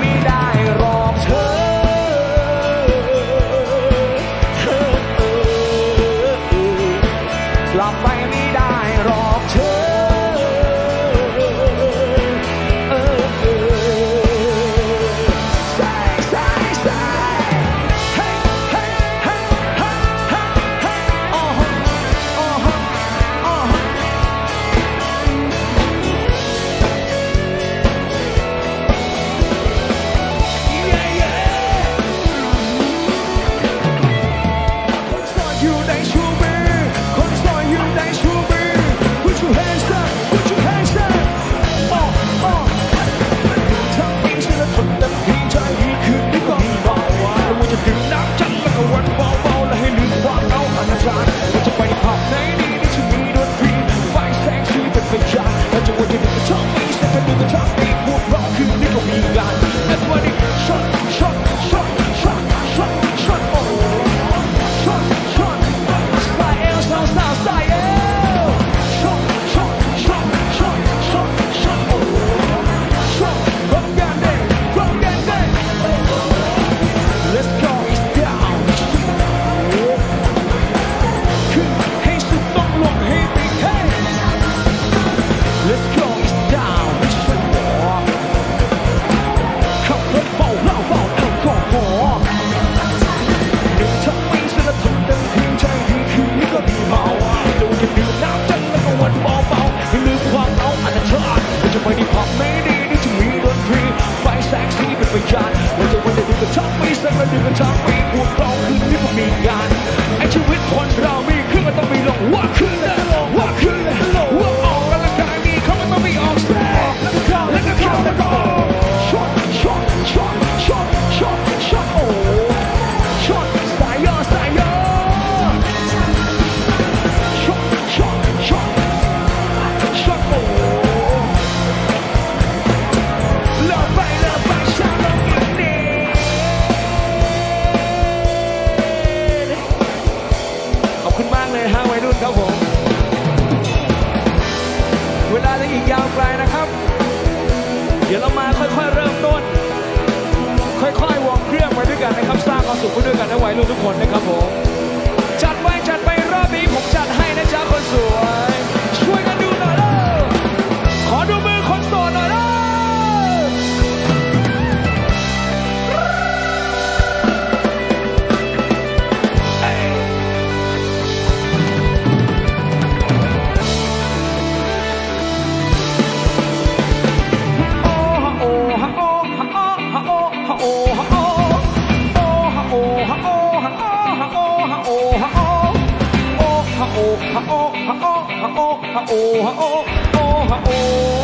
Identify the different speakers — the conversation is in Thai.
Speaker 1: mirar. อีกยาวไกลนะครับ เดี๋ยวเรามาค่อยๆเริ่มต้น ค่อยๆวอร์มเครื่องไปด้วยกันนะครับ สร้างความสุขไปด้วยกันนะไวัยรุ่นทุกคนนะครับผม ha oh ha oh ha oh ha oh ha oh ha oh oh